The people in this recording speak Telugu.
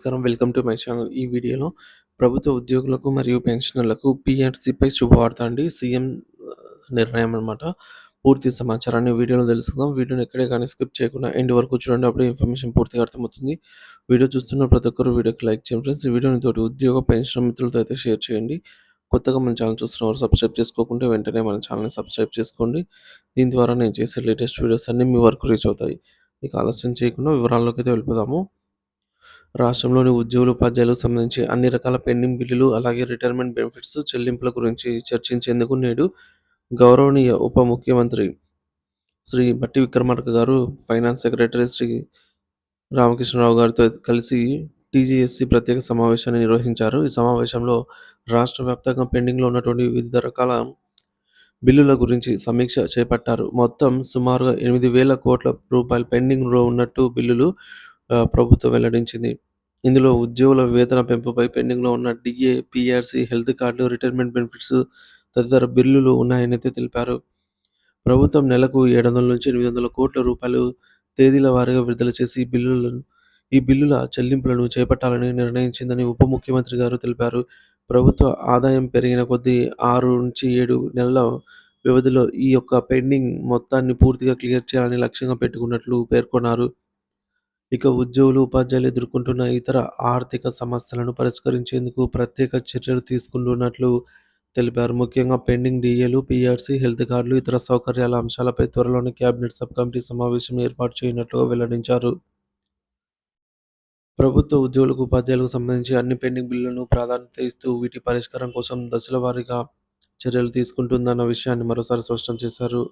నమస్కారం. Welcome to my channel. ఈ వీడియోలో ప్రభుత్వ ఉద్యోగులకు మరియు పెన్షనర్లకు పిఎన్సిపై శుభవార్త అండి. సీఎం నిర్ణయం అన్నమాట. పూర్తి సమాచారాన్ని వీడియోలో తెలుసుకుందాం. వీడియోని ఎక్కడే కానీ స్కిప్ చేయకుండా ఎండ్ వరకు చూడండి. అప్పుడే ఇన్ఫర్మేషన్ పూర్తిగా అర్థమవుతుంది. వీడియో చూస్తున్న ప్రతి ఒక్కరు వీడియోకి లైక్ చేయండి ఫ్రెండ్స్. ఈ వీడియోని తోటి ఉద్యోగ పెన్షన్ మిత్రులతో అయితే షేర్ చేయండి. కొత్తగా మన ఛానల్ చూస్తున్నవారు సబ్స్క్రైబ్ చేసుకోకుంటే వెంటనే మన ఛానల్ని సబ్స్క్రైబ్ చేసుకోండి. దీని ద్వారా నేను చేసే లేటెస్ట్ వీడియోస్ అన్నీ మీ వరకు రీచ్ అవుతాయి. మీకు ఆలస్యం చేయకుండా వివరాల్లోకి అయితే వెళ్ళిపోదాము. రాష్ట్రంలోని ఉద్యోగులు ఉపాధ్యాయులకు సంబంధించి అన్ని రకాల పెండింగ్ బిల్లులు అలాగే రిటైర్మెంట్ బెనిఫిట్స్ చెల్లింపుల గురించి చర్చించేందుకు నేడు గౌరవనీయ ఉప ముఖ్యమంత్రి శ్రీ బట్టి విక్రమార్క గారు ఫైనాన్స్ సెక్రటరీ శ్రీ రామకృష్ణరావు గారితో కలిసి టీజీఎస్సీ ప్రత్యేక సమావేశాన్ని నిర్వహించారు. ఈ సమావేశంలో రాష్ట్ర వ్యాప్తంగా పెండింగ్లో ఉన్నటువంటి వివిధ రకాల బిల్లుల గురించి సమీక్ష చేపట్టారు. మొత్తం సుమారుగా ఎనిమిది వేల కోట్ల రూపాయలు పెండింగ్లో ఉన్నట్టు బిల్లులు ప్రభుత్వం వెల్లడించింది. ఇందులో ఉద్యోగుల వేతన పెంపుపై పెండింగ్లో ఉన్న డిఏ పిఆర్సీ హెల్త్ కార్డులు రిటైర్మెంట్ బెనిఫిట్స్ తదితర బిల్లులు ఉన్నాయని అయితే తెలిపారు. ప్రభుత్వం నెలకు ఏడు వందల నుంచి ఎనిమిది వందల కోట్ల రూపాయలు తేదీల వారీగా విడుదల చేసి బిల్లులను ఈ బిల్లుల చెల్లింపులను చేపట్టాలని నిర్ణయించిందని ఉప ముఖ్యమంత్రి గారు తెలిపారు. ప్రభుత్వ ఆదాయం పెరిగిన కొద్దీ ఆరు నుంచి ఏడు నెలల వ్యవధిలో ఈ యొక్క పెండింగ్ మొత్తాన్ని పూర్తిగా క్లియర్ చేయాలని లక్ష్యంగా పెట్టుకున్నట్లు పేర్కొన్నారు. ఇక ఉద్యోగులు ఉపాధ్యాయులు ఎదుర్కొంటున్న ఇతర ఆర్థిక సమస్యలను పరిష్కరించేందుకు ప్రత్యేక చర్యలు తీసుకుంటున్నట్లు తెలిపారు. ముఖ్యంగా పెండింగ్ డిఏలు పిఆర్సీ హెల్త్ కార్డులు ఇతర సౌకర్యాల అంశాలపై త్వరలోనే కేబినెట్ సబ్ కమిటీ సమావేశం ఏర్పాటు చేయనున్నట్లుగా వెల్లడించారు. ప్రభుత్వ ఉద్యోగులకు ఉపాధ్యాయులకు సంబంధించి అన్ని పెండింగ్ బిల్లులను ప్రాధాన్యత ఇస్తూ వీటి పరిష్కారం కోసం దశల వారీగా చర్యలు తీసుకుంటుందన్న విషయాన్ని మరోసారి స్పష్టం చేశారు.